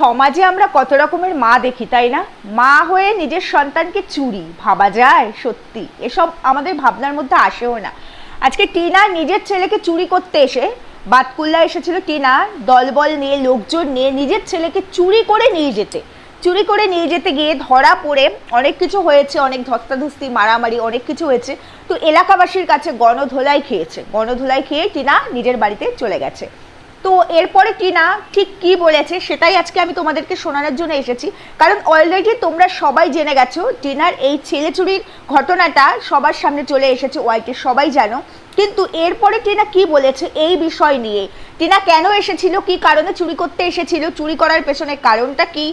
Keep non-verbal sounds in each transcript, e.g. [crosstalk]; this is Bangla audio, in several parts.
সমাজে আমরা কত রকমের মা দেখি, তাই না? মা হয়ে নিজের সন্তানকে চুরি, ভাবা যায়? সত্যি, এসব আমাদের ভাবনার মধ্যে আসেও না। আজকে টিনা নিজের ছেলেকে চুরি করতে এসে, বাতকুল্লা এসেছিল টিনা, দলবল নিয়ে, লোকজন নিয়ে নিজের ছেলেকে চুরি করে নিয়ে যেতে। চুরি করে নিয়ে যেতে গিয়ে ধরা পড়ে, অনেক কিছু হয়েছে, অনেক ধস্তাধস্তি, মারামারি, অনেক কিছু হয়েছে। তো এলাকাবাসীর কাছে গণধোলাই খেয়েছে। গণধোলাই খেয়ে টিনা নিজের বাড়িতে চলে গেছে। তো এরপরে টিনা ঠিক কি বলেছে, সেটাই আজকে আমি তোমাদেরকে শোনানোর জন্য এসেছি। কারণ অলরেডি তোমরা সবাই জেনে গেছো টিনার এই ছেলে চুরির ঘটনাটা সবার সামনে চলে এসেছে, ওয়াইটে সবাই জানো। কিন্তু এরপরে টিনা কি বলেছে এই বিষয় নিয়ে? টিনা কেন এসেছিল, কি কারণে চুরি করতে এসেছিল, চুরি করার পেছনে কারণটা কি?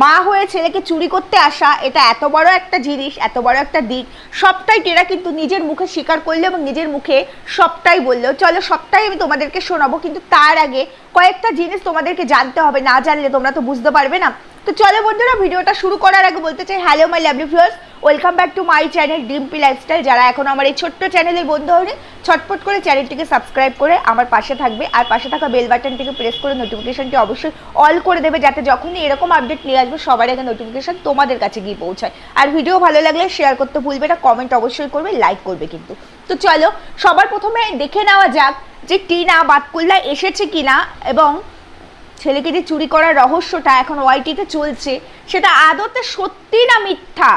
মা হয়ে ছেলেকে চুরি করতে আসা, এটা এত বড় একটা জিনিস, এত বড় একটা দিক। সবটাই টেরা কিন্তু নিজের মুখে স্বীকার করল এবং নিজের মুখে সবটাই বলল। চলো, সবটাই আমি তোমাদেরকে শোনাবো, কিন্তু তার আগে কয়েকটা জিনিস তোমাদেরকে জানতে হবে। না জানলে তোমরা তো বুঝতে পারবে না। তো চলো বন্ধুরা, ভিডিওটা শুরু করার আগে বলতে চাই hello my lovely viewers welcome back to my channel Dimpi lifestyle যারা এখন আমার এই ছোট্ট চ্যানেলের বন্ধু হয়নি, ছটপট করে চ্যানেলটিকে সাবস্ক্রাইব করে আমার পাশে থাকবে। আর পাশে থাকা বেল বাটনটিকে প্রেস করে নোটিফিকেশনটি অবশ্যই অল করে দেবে, যাতে যখনই এরকম আপডেট নিয়ে আসবে, সবার আগে নোটিফিকেশন তোমাদের কাছে গিয়ে পৌঁছায়। আর ভিডিও ভালো লাগলে শেয়ার করতে ভুলবে না কমেন্ট অবশ্যই করবে লাইক করবে কিন্তু। তো চলো, সবার প্রথমে দেখে নেওয়া যাক যে টিনা বাতকুল্লা এসেছে কিনা, এবং ছেলেকে যে চুরি করার রহস্যটা এখন ওয়াইটিতে চলছে, সেটা আদতে সত্যি না মিথ্যা?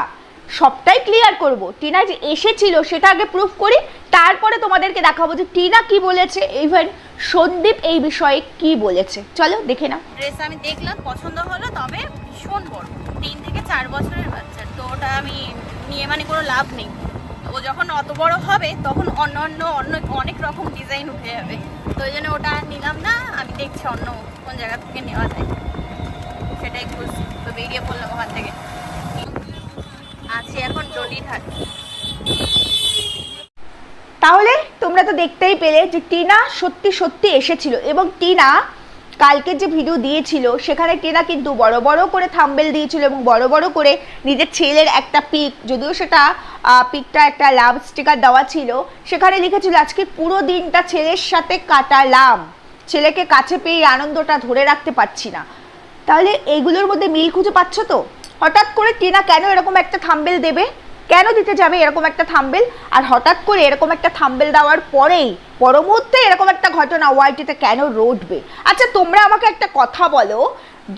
সবটাই ক্লিয়ার করব। টিনা যে এসেছিল, সেটা আগে প্রুফ করি, তারপরে তোমাদেরকে দেখাবো যে টিনা কি বলেছে ইভেন সন্দীপ এই বিষয়ে কি বলেছে। চলো, দেখে নাও। ড্রেস আমি দেখলাম, পছন্দ হলো, তবে ভীষণ বড়। তিন থেকে চার বছরের বাচ্চা, তো ওটা আমি নিয়ে মানে কোনো লাভ নেই। ও যখন অত বড় হবে, তখন অন্য অন্য অন্য অনেক রকম ডিজাইন উঠে যাবে। তো ওই জন্য ওটা নিলাম না। আমি দেখছি অন্য কোন জায়গা থেকে নেওয়া যায়। সেটাই খুঁজছি। তো বেরিয়ে পড়লাম ওখান থেকে। আছি এখন ডলিঘাট তাহলে তোমরা তো দেখতেই পেলে যে টিনা সত্যি সত্যি এসেছিল এবং টিনা কালকে যে ভিডিও দিয়েছিল, সেখানে টিনা কিন্তু বড় বড় করে থাম্বেল দিয়েছিল এবং বড় বড় করে নিজের ছেলের একটা পিক, যদিও সেটা পিকটা একটা লাভ স্টিকার দেওয়া ছিল। সেখানে লিখেছিল, আজকে পুরো দিনটা ছেলের সাথে কাটালাম। ছেলেকে কাছে পেয়ে আনন্দটা ধরে রাখতে পারছি না। তাহলে এইগুলোর মধ্যে মিল খুঁজে পাচ্ছ তো? হঠাৎ করে টিনা কেন এরকম একটা থাম্বেল দেবে? কেন দিতে যাবে এরকম একটা থাম্বেল আর হঠাৎ করে এরকম একটা থাম্বেল দেওয়ার পরেই পর মুহূর্তে এরকম একটা ঘটনা ওয়াইটিতে কেন রটবে? আচ্ছা তোমরা আমাকে একটা কথা বলো।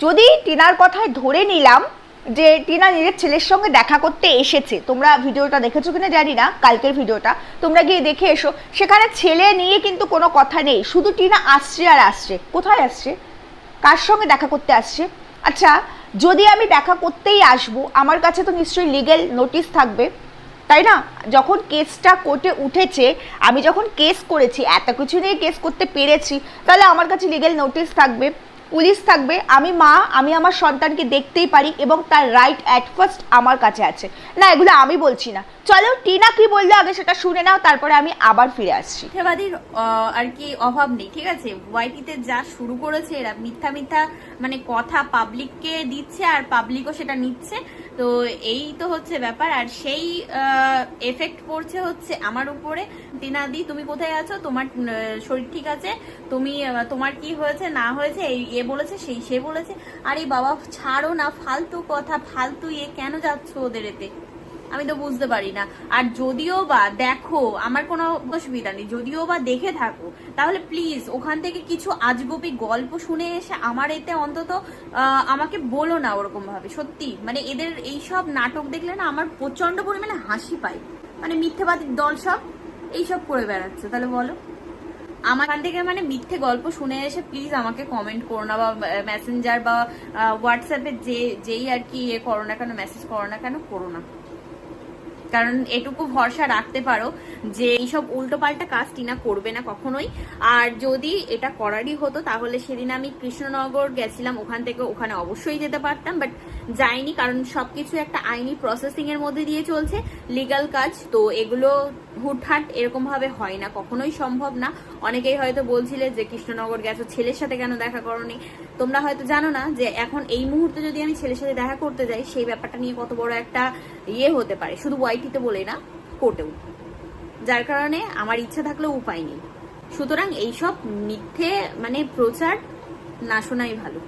যদি টিনার কথায় ধরে নিলাম যে টিনা নিজের ছেলের সঙ্গে দেখা করতে এসেছে, তোমরা ভিডিওটা দেখেছ কিনা জানি না, কালকের ভিডিওটা, তোমরা গিয়ে দেখে এসো। সেখানে ছেলে নিয়ে কিন্তু কোনো কথা নেই, শুধু টিনা আসছে আর আসছে। কোথায় আসছে? কার সঙ্গে দেখা করতে আসছে? আচ্ছা যদি আমি দেখা করতেই আসব, আমার কাছে তো নিশ্চয়ই লিগেল নোটিশ থাকবে, তাই না? যখন কেসটা কোর্টে উঠেছে, আমি যখন কেস করেছি, এত কিছু নিয়ে কেস করতে পেরেছি, তাহলে আমার কাছে লিগেল নোটিশ থাকবে। পুলিশ থাকবে, আমি মা, আমি আমার সন্তানকে দেখতেই পারি এবং তার রাইট অ্যাট ফার্স্ট আমার কাছে আছে। না, এগুলো আমি বলছি না। চলো, টিনা কি বলল আগে সেটা শুনে নাও, তারপরে আমি আবার ফিরে আসছি। মিথ্যাবাদীর আর কি অভাব নেই, ঠিক আছে? ওয়াইটিতে যা শুরু করেছে, এরা মিথ্যা মিথ্যা মানে কথা পাবলিককে দিচ্ছে আর পাবলিকও সেটা নিচ্ছে। তো এই তো হচ্ছে ব্যাপার। আর সেই এফেক্ট পড়ছে হচ্ছে আমার উপরে। দিনাদি তুমি কোথায় আছো? তোমার শরীর ঠিক আছে? তুমি তোমার কি হয়েছে, না হয়েছে? এই, এ বলেছে, সেই, সে বলেছে। আরে বাবা, ছাড়ো না, ফালতু কথা, ফালতু এ কেন যাচ্ছ ওদের এতে? আমি তো বুঝতে পারি না। আর যদিও বা দেখো, আমার কোনো অসুবিধা নেই। যদিও বা দেখে থাকো, তাহলে প্লিজ ওখান থেকে কিছু আজগুবি গল্প শুনে এসে আমার এতে অন্তত আমাকে বলো না ওরকম ভাবে সত্যি। মানে এদের এই সব নাটক দেখলে না আমার প্রচণ্ড পরিমাণে হাসি পায় মানে মিথ্যেবাদীর দল সব এইসব করে বেড়াচ্ছে, তাহলে বলো। আমার থেকে মানে মিথ্যে গল্প শুনে এসে প্লিজ আমাকে কমেন্ট করো না, বা মেসেঞ্জার বা হোয়াটসঅ্যাপে যে, যেই আর কি ইয়ে করো না কেন মেসেজ করো না কেন, করো না। কারণ এটুকু ভরসা রাখতে পারো যে এইসব উল্টো পাল্টা কাজ টিনা করবে না কখনোই। আর যদি এটা করারই হতো, তাহলে সেদিন আমি কৃষ্ণনগর গেছিলাম, ওখান থেকে ওখানে অবশ্যই যেতে পারতাম বাট যাইনি কারণ সবকিছু একটা আইনি প্রসেসিং এর মধ্যে দিয়ে চলছে লিগাল কাজ, তো এগুলো হুটহাট এরকম ভাবে হয় না, কখনোই সম্ভব না। অনেকেই হয়তো বলছিলে যে কৃষ্ণনগর গেছো, ছেলের সাথে কেন দেখা করনি? তোমরা হয়তো জানো না যে এখন এই মুহূর্তে যদি আমি ছেলের সাথে দেখা করতে যাই, সেই ব্যাপারটা নিয়ে কত বড় একটা ইয়ে হতে পারে। শুধু ওয়াইটিতে বলে না কোর্টেও যার কারণে আমার ইচ্ছা থাকলেও উপায় নেই। সুতরাং এইসব মিথ্যে মানে প্রচার না শোনাই ভালো,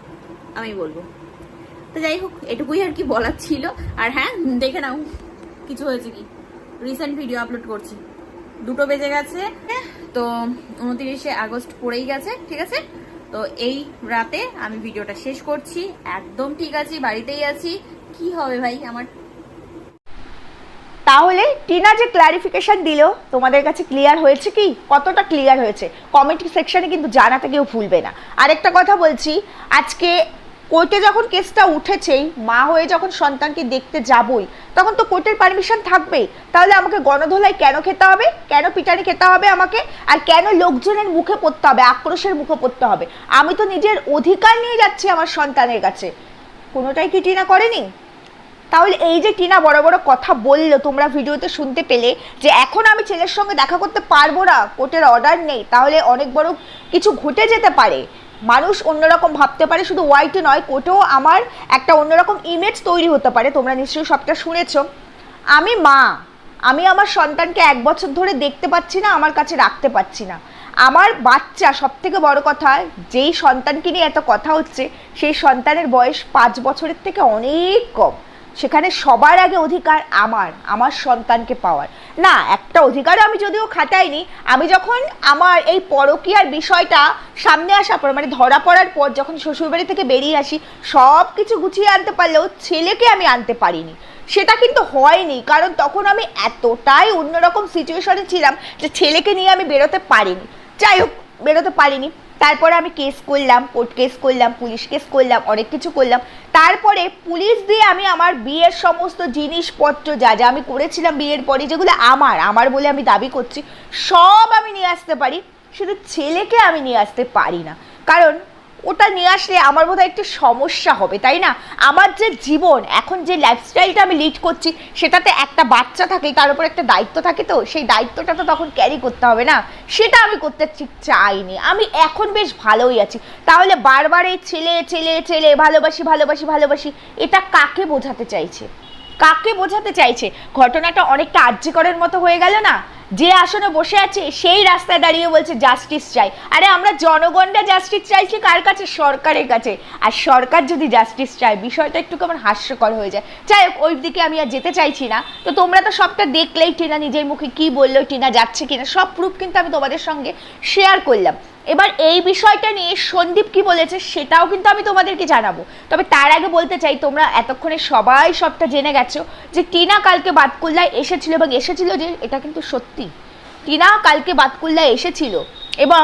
আমি বলব। তো যাই হোক, এটুকুই আর কি বলার ছিল। আর হ্যাঁ দেখে নাও, কিছু হয়েছে কি? রিসেন্ট ভিডিও আপলোড করছি। দুটো বেজে গেছে, তো উনত্রিশে আগস্ট পড়েই গেছে, ঠিক আছে? তো এই রাতে আমি ভিডিওটা শেষ করছি। একদম ঠিক আছি, বাড়িতেই আছি। কি হবে ভাই আমার? তাহলে টিনা যে ক্লারিফিকেশন দিল, তোমাদের কাছে ক্লিয়ার হয়েছে কি? কতটা ক্লিয়ার হয়েছে? কমেন্ট সেকশনে কিন্তু জানাতে কেউ ভুলবে না। আরেকটা কথা বলছি, আজকে কোর্টে যখন কেসটা উঠেছেই মা হয়ে যখন সন্তানকে দেখতে যাবই, তখন তো কোর্টের পারমিশন থাকবেই। তাহলে আমাকে গণধোলাই কেন খেতে হবে? কেন পিটানি খেতে হবে আমাকে? আর কেন লোকজনের মুখে পড়তে হবে, আক্রোশের মুখে পড়তে হবে? আমি তো নিজের অধিকার নিয়ে যাচ্ছি আমার সন্তানের কাছে। কোনোটাই কি টিনা করেনি? তাহলে এই যে টিনা বড় বড় কথা বলল, তোমরা ভিডিওতে শুনতে পেলে যে এখন আমি ছেলের সঙ্গে দেখা করতে পারব না, কোর্টের অর্ডার নেই, তাহলে অনেক বড় কিছু ঘটে যেতে পারে। মানুষ অন্যরকম ভাবতে পারে, শুধু ওয়াইটে নয়, কোটেও আমার একটা অন্যরকম ইমেজ তৈরি হতে পারে, তোমরা নিশ্চয়ই সবটা শুনেছ। আমি মা, আমি আমার সন্তানকে এক বছর ধরে দেখতে পাচ্ছি না, আমার কাছে রাখতে পাচ্ছি না। আমার বাচ্চা সব থেকে বড় কথা, যেই সন্তানকে নিয়ে এত কথা হচ্ছে, সেই সন্তানের বয়স পাঁচ বছরের থেকে অনেক কম। সেখানে সবার আগে অধিকার আমার আমার সন্তানকে পাওয়ার। না, একটা অধিকার আমি যদিও খাটাইনি, আমি যখন আমার এই পরকীয়ার বিষয়টা সামনে আসার পর মানে ধরা পড়ার পর যখন শ্বশুরবাড়ি থেকে বেরিয়ে আসি সব কিছু গুছিয়ে আনতে পারলেও ছেলেকে আমি আনতে পারিনি। সেটা কিন্তু হয়নি, কারণ তখন আমি এতটাই অন্যরকম সিচুয়েশনে ছিলাম যে ছেলেকে নিয়ে আমি বেরোতে পারিনি। যাই হোক, বেরোতে পারিনি। তারপরে আমি কেস করলাম কোর্ট কেস করলাম পুলিশ কেস করলাম, অনেক কিছু করলাম। তারপরে পুলিশ দিয়ে আমি আমার বিয়ের সমস্ত জিনিসপত্র যা যা আমি করেছিলাম বিয়ের পরে যেগুলো আমার আমার বলে আমি দাবি করছি, সব আমি নিয়ে আসতে পারি। শুধু ছেলেকে আমি নিয়ে আসতে পারি না। কারণ ওটা নিয়ে আসলে আমার বোধহয় একটু সমস্যা হবে, তাই না? আমার যে জীবন, এখন যে লাইফস্টাইলটা আমি লিড করছি, সেটাতে একটা বাচ্চা থাকে, তার উপর একটা দায়িত্ব থাকে তো, সেই দায়িত্বটা তো তখন ক্যারি করতে হবে না। সেটা আমি করতে ঠিক চাইনি। আমি এখন বেশ ভালোই আছি। তাহলে বারবার এই ছেলে ছেলে ছেলে, ভালোবাসি ভালোবাসি ভালোবাসি, এটা কাকে বোঝাতে চাইছে? কাকে বোঝাতে চাইছে? ঘটনাটা অনেকটা আর্যকরের মতো হয়ে গেল না? যে আসনে বসে আছে, সেই রাস্তায় দাঁড়িয়ে বলছে জাস্টিস চাই। আরে, আমরা জনগণরা জাস্টিস চাইছি কার কাছে? সরকারের কাছে। আর সরকার যদি জাস্টিস চায়, বিষয়টা একটু কেমন হাস্যকর হয়ে যায়। যাই হোক, ওই দিকে আমি আর যেতে চাইছি না। তো তোমরা তো সবটা দেখলেই টিনা নিজের মুখে কি বলল, টিনা যাচ্ছে কিনা, সব প্রুফ কিন্তু আমি তোমাদের সঙ্গে শেয়ার করলাম। এবার এই বিষয়টা নিয়ে সন্দীপ কি বলেছে, সেটাও কিন্তু আমি তোমাদেরকে জানাব। তবে তার আগে বলতে চাই, তোমরা এতক্ষণে সবাই সবটা জেনে গেছো যে টিনা কালকে বাতকুল্লায় এসেছিল এবং এসেছিল যে, এটা কিন্তু সত্যি টিনা কালকে বাতকুল্লা এসেছিল এবং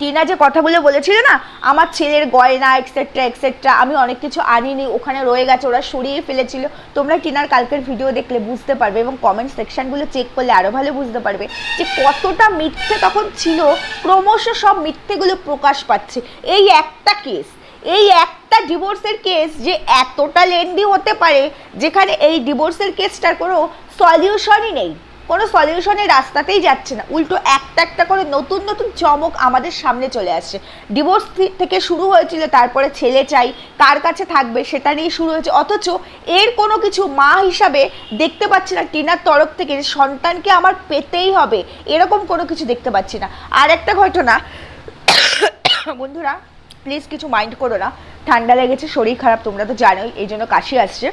টিনা যে কথাগুলো বলেছিল না, আমার ছেলের গয়না এক্সেট্রা এক্সেট্রা আমি অনেক কিছু আনিনি, ওখানে রয়ে গেছে, ওরা সরিয়ে ফেলেছিল। তোমরা টিনার কালকের ভিডিও দেখলে বুঝতে পারবে এবং কমেন্ট সেকশনগুলো চেক করলে আরও ভালো বুঝতে পারবে যে কতটা মিথ্যে তখন ছিল, ক্রমশ সব মিথ্যেগুলো প্রকাশ পাচ্ছে। এই একটা কেস এই একটা ডিভোর্সের কেস যে এতটা লেন্দি হতে পারে, যেখানে এই ডিভোর্সের কেসটার কোনো সলিউশনই নেই। কোনো সলিউশনের রাস্তাতেই যাচ্ছে না। উল্টো একটা একটা করে নতুন নতুন চমক আমাদের সামনে চলে আসছে। ডিভোর্স থেকে শুরু হয়েছিল তারপরে ছেলে চাই, কার কাছে থাকবে সেটা নিয়ে শুরু হয়েছে। অথচ এর কোনো কিছু মা হিসাবে দেখতে পাচ্ছি না টিনার তরফ থেকে যে সন্তানকে আমার পেতেই হবে, এরকম কোনো কিছু দেখতে পাচ্ছি না। আর একটা ঘটনা, বন্ধুরা প্লিজ কিছু মাইন্ড করো না। ঠান্ডা লেগেছে, শরীর খারাপ, তোমরা তো জানোই, এই জন্য কাশি আসছে।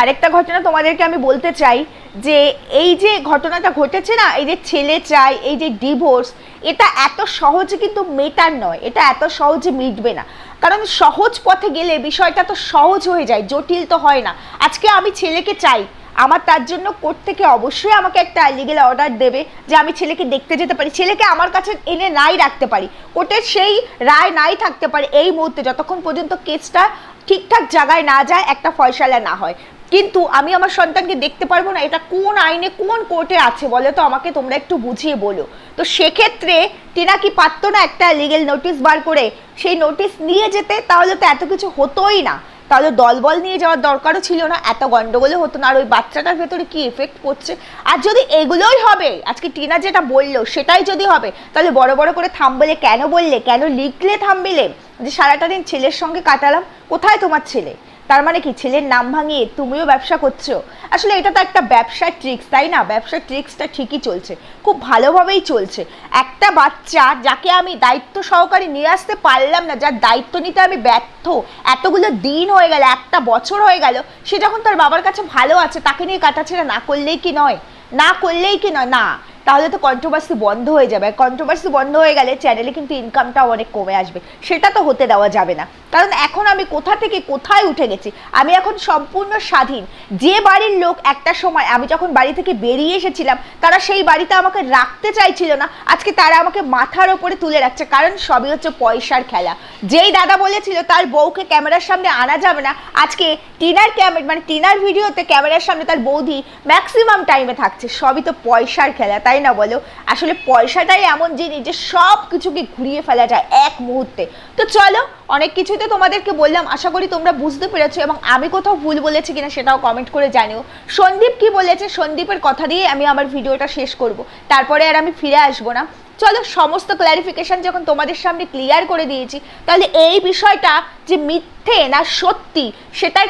আরেকটা ঘটনা তোমাদেরকে আমি বলতে চাই যে এই যে ঘটনাটা ঘটেছে না, এই যে ছেলে চাই এই যে ডিভোর্স এটা এত সহজে কিন্তু মেটার নয়, এটা এত সহজে মিটবে না। কারণ সহজ পথে গেলে বিষয়টা তো সহজ হয়ে যায়, জটিল তো হয় না। আজকে আমি ছেলেকে চাই, আমার তার জন্য কোর্ট থেকে অবশ্যই আমাকে একটা লিগেল অর্ডার দেবে যে আমি ছেলেকে দেখতে যেতে পারি, ছেলেকে আমার কাছে এনে নাই রাখতে পারি। কোর্টের সেই রায় নাই থাকতে পারে এই মুহূর্তে, যতক্ষণ পর্যন্ত কেসটা ঠিকঠাক জায়গায় না যায়, একটা ফয়সালা না হয়। কিন্তু আমি আমার সন্তানকে দেখতে পারব না, এটা কোন আইনে কোন কোর্টে আছে বলে তো, আমাকে তোমরা একটু বুঝিয়ে বলো। তো সেক্ষেত্রে টিনা কি পারতো না একটা লিগেল নোটিশ বার করে? সেই নোটিশ নিয়ে যেতে তাহলে তো এত কিছু হতোই না। তাহলে দলবল নিয়ে যাওয়ার দরকারও ছিল না, এত গন্ডগোলও হতো না, আর ওই বাচ্চাটার ভেতরে কি এফেক্ট পড়ছে? আর যদি এগুলোই হবে, আজকে টিনা যেটা বলল সেটাই যদি হবে, তাহলে বড় বড় করে থামবেলে কেন বললে? কেন লিখলে থামবেলে? যে সারাটা দিন ছেলের সঙ্গে কাটালাম, কোথায় তোমার ছেলে? তার মানে কি? ছেলের নাম ভাঙিয়ে তুমিও ব্যবসা করছ? আসলে এটা তো একটা ব্যবসার ট্রিক্স তাই না? ব্যবসার ট্রিক্সটা ঠিকই চলছে। খুব ভালোভাবেই চলছে। একটা বাচ্চা যাকে আমি দায়িত্ব সহকারে নিয়ে আসতে পারলাম না, যার দায়িত্ব নিতে আমি ব্যর্থ, এতগুলো দিন হয়ে গেল, একটা বছর হয়ে গেল, সে যখন তার বাবার কাছে ভালো আছে, তাকে নিয়ে কাটাছেড়া না করলেই কি নয়? না করলেই কি নয়? না তাহলে তো কন্ট্রোভার্সি বন্ধ হয়ে যাবে। কন্ট্রোভার্সি বন্ধ হয়ে গেলে চ্যানেলে কিন্তু ইনকামটাও অনেক কমে আসবে। সেটা তো হতে দেওয়া যাবে না। কারণ এখন আমি কোথা থেকে কোথায় উঠে গেছি? আমি এখন সম্পূর্ণ স্বাধীন। যে বাড়ির লোক একটা সময় আমি যখন বাড়ি থেকে বেরিয়ে এসেছিলাম, তারা সেই বাড়িতে আমাকে রাখতে চাইছিল না। আজকে তারা আমাকে মাথার ওপরে তুলে রাখছে। কারণ সবই হচ্ছে পয়সার খেলা। যেই দাদা বলেছিল, তার বউকে ক্যামেরার সামনে আনা যাবে না। আজকে টিনার ক্যামেরা মানে টিনার ভিডিওতে ক্যামেরার সামনে তার বৌদি ম্যাক্সিমাম টাইমে থাকছে। সবই তো পয়সার খেলা। তাই না বলো। আসলে পয়সাটাই এমন জিনিস যে সব কিছুকে ঘুরিয়ে ফেলা যায় এক মুহূর্তে। তো চলো, অনেক কিছুই তো তোমাদেরকে বললাম। আশা করি তোমরা বুঝতে পেরেছ এবং আমি কোথাও ভুল বলেছি কিনা সেটাও কমেন্ট করে জানিও। সন্দীপ কি বলেছে? সন্দীপের কথা দিয়ে আমি আমার ভিডিওটা শেষ করব। তারপরে আর আমি ফিরে আসব না। চলো, সমস্ত ক্ল্যারিফিকেশন যখন তোমাদের সামনে ক্লিয়ার করে দিয়েছি, তাহলে এই বিষয়টা যে মিথ্যে না সত্যি, সেটার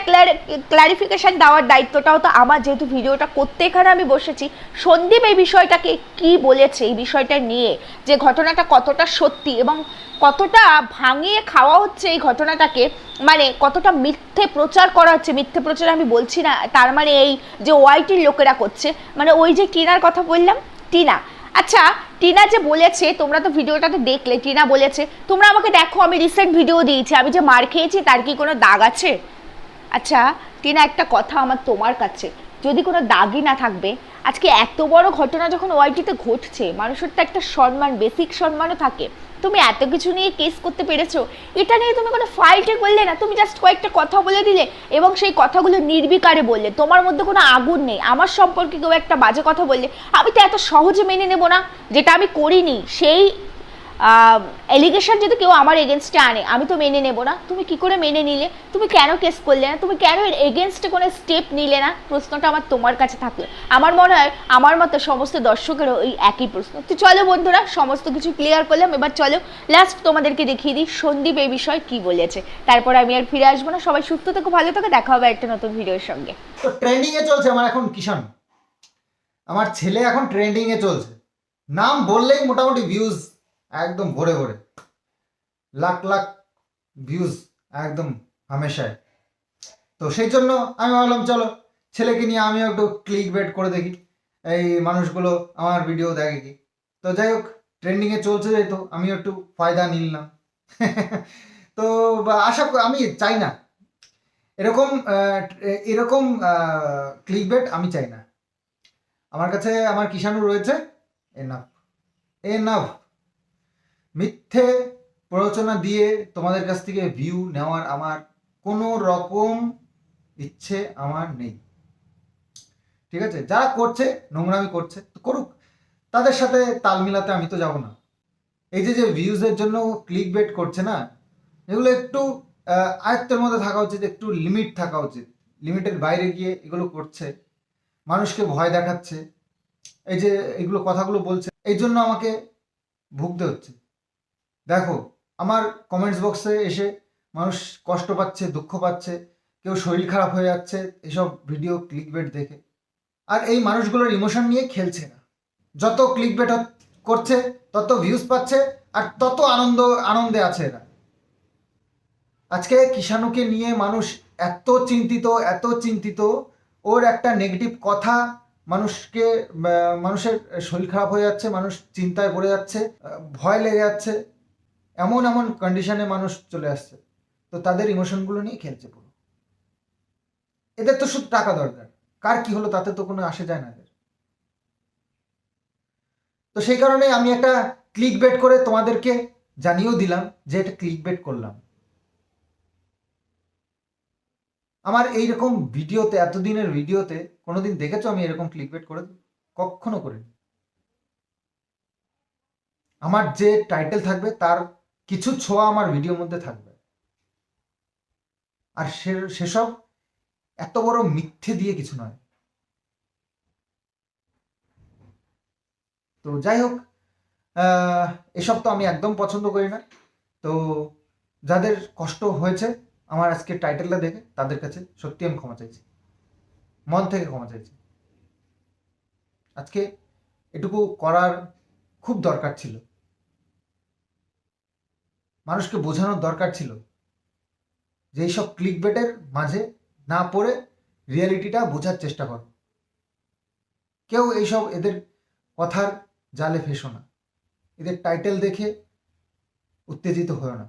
ক্ল্যারিফিকেশন দেওয়ার দায়িত্বটাও তো আমার, যেহেতু ভিডিওটা করতে এখানে আমি বসেছি, সন্দীপ এই বিষয়টাকে কি বলেছে এই বিষয়টা নিয়ে, যে ঘটনাটা কতটা সত্যি এবং কতটা ভাঙিয়ে খাওয়া হচ্ছে এই ঘটনাটাকে মানে কতটা মিথ্যে প্রচার করা হচ্ছে, মিথ্যে প্রচার আমি বলছি না, তার মানে এই যে ওয়াইটির লোকেরা করছে মানে ওই যে টিনার কথা বললাম, টিনা আচ্ছা টিনা যে বলেছে, তোমরা তো ভিডিওটা তো দেখলে, টিনা বলেছে, তোমরা আমাকে দেখো, আমি রিসেন্ট ভিডিও দিয়েছি, আমি যে মার খেয়েছি, তার কি কোনো দাগ আছে? আচ্ছা টিনা, একটা কথা আমার তোমার কাছে। যদি কোনো দাগই না থাকবে, আজকে এত বড় ঘটনা যখন ওয়াইটিতে ঘটছে, মানুষের তো একটা সম্মান বেসিক সম্মানও থাকে। তুমি এত কিছু নিয়ে কেস করতে পেরেছ, এটা নিয়ে তুমি কোনো ফাইলটে করলে না, তুমি জাস্ট কয়েকটা কথা বলে দিলে এবং সেই কথাগুলো নির্বিকারে বললে। তোমার মধ্যে কোনো আগুন নেই, আমার সম্পর্কে কেউ একটা বাজে কথা বললে, আমি তো এত সহজে মেনে নেব না, যেটা আমি করিনি, সেই এলিগেশন যদি কেউ আমার এগেনস্টে আনে, আমি তো মেনে নেব না। তুমি কি করে মেনে নিলে? তুমি কেন কেস করলে না? তুমি কেন এর এগেনস্টে কোনো স্টেপ নিলে না? প্রশ্নটা আমার তোমার কাছে থাকল। আমার মনে হয়, আমার মতো সমস্ত দর্শকেরও ওই একই প্রশ্ন। তো চলো বন্ধুরা, সমস্ত কিছু ক্লিয়ার করলাম। এবার চলো লাস্ট তোমাদেরকে দেখিয়ে দিই সন্দীপ এই বিষয়ে কি বলেছে। তারপর আমি আর ফিরে আসব না। সবাই সুস্থ থেকো, ভালো থেকো। দেখা হবে একটা নতুন ভিডিওর সঙ্গে। তো ট্রেন্ডিং চলছে আমার এখন কিষান আমার ছেলে এখন ট্রেন্ডিং এ চলছে। নাম বললেই মোটামুটি ভিউজ একদম ভরে ভরে। লাখ লাখ ভিউজ একদম হামেশায়। তো সেই জন্য আমি ভাবলাম, চলো ছেলেকে নিয়ে আমিও একটু ক্লিক বেট করে দেখি। এই মানুষগুলো আমার ভিডিও দেখে কি। তো যাই হোক ট্রেন্ডিংয়ে চলছে যেহেতু, আমিও একটু ফায়দা নিলাম। [laughs] তো আশা করি- আমি চাই না। এরকম এরকম ক্লিক বেট আমি চাই না। আমার কাছে, আমার কিষাণু রয়েছে। এনাফ এনাফ মিথ্যে প্ররোচনা দিয়ে তোমাদের কাছ থেকে ভিউ নেওয়ার আমার কোনো রকম ইচ্ছে আমার নেই। ঠিক আছে? যারা করছে, নোংরামি করছে, তো করুক। তাদের সাথে তাল মিলাতে আমি তো যাব না। এই যে যে ভিউজের জন্য ক্লিক বেট করছে না, এগুলো একটু আয়ত্তের মধ্যে থাকা উচিত, একটু লিমিট থাকা উচিত। লিমিটের বাইরে গিয়ে এগুলো করছে, মানুষকে ভয় দেখাচ্ছে, এই যে এগুলো কথাগুলো বলছে, এই জন্য আমাকে ভুগতে হচ্ছে। দেখো, আমার কমেন্টস বক্সে এসে মানুষ কষ্ট পাচ্ছে, দুঃখ পাচ্ছে, কেউ শরীর খারাপ হয়ে যাচ্ছে, এসব ভিডিও ক্লিক বেট দেখে। আর এই মানুষগুলোর ইমোশন নিয়ে খেলছে না। যত ক্লিক বেট করছে, তত ভিউজ পাচ্ছে, আর তত আনন্দ, আনন্দে আছে এরা। আজকে কিষাণুকে নিয়ে মানুষ এত চিন্তিত এত চিন্তিত, ওর একটা নেগেটিভ কথা মানুষকে মানুষের শরীর খারাপ হয়ে যাচ্ছে, মানুষ চিন্তায় পড়ে যাচ্ছে ভয় লেগে যাচ্ছে। এমন এমন কন্ডিশনে মানুষ চলে আসছে, তো তাদের ইমোশনগুলো নিয়ে খেলছে পুরো। এদের তো শুধু টাকা দরকার, কার কি হলো তাতে তো কোনো আসে যায় না এদের। তো সেই কারণে আমি একটা ক্লিক বেট করে তোমাদেরকে জানিয়েও দিলাম যে এটা ক্লিক বেট করলাম। আমার এইরকম ভিডিওতে, এতদিনের ভিডিওতে, কোনোদিন দেখেছ আমি এরকম ক্লিক বেট করে? কখনো করিনি। আমার যে টাইটেল থাকবে তার কিছু ছোঁয়া আমার ভিডিওর মধ্যে থাকবে। আর সে, সেসব এত বড় মিথ্যে দিয়ে কিছু নয়। তো যাই হোক এসব তো আমি একদম পছন্দ করি না। তো যাদের কষ্ট হয়েছে, আমার আজকে টাইটেলটা দেখে তাদের কাছে সত্যি আমি ক্ষমা চাইছি। মন থেকে ক্ষমা চাইছি। আজকে এটুকু করার খুব দরকার ছিল। মানুষকে বোঝানোর দরকার ছিল যে এইসব ক্লিক বেটের মাঝে না পড়ে রিয়েলিটিটা বোঝার চেষ্টা করো। কেউ এইসব এদের কথার জালে ফেসো না। এদের টাইটেল দেখে উত্তেজিত হয়েও না।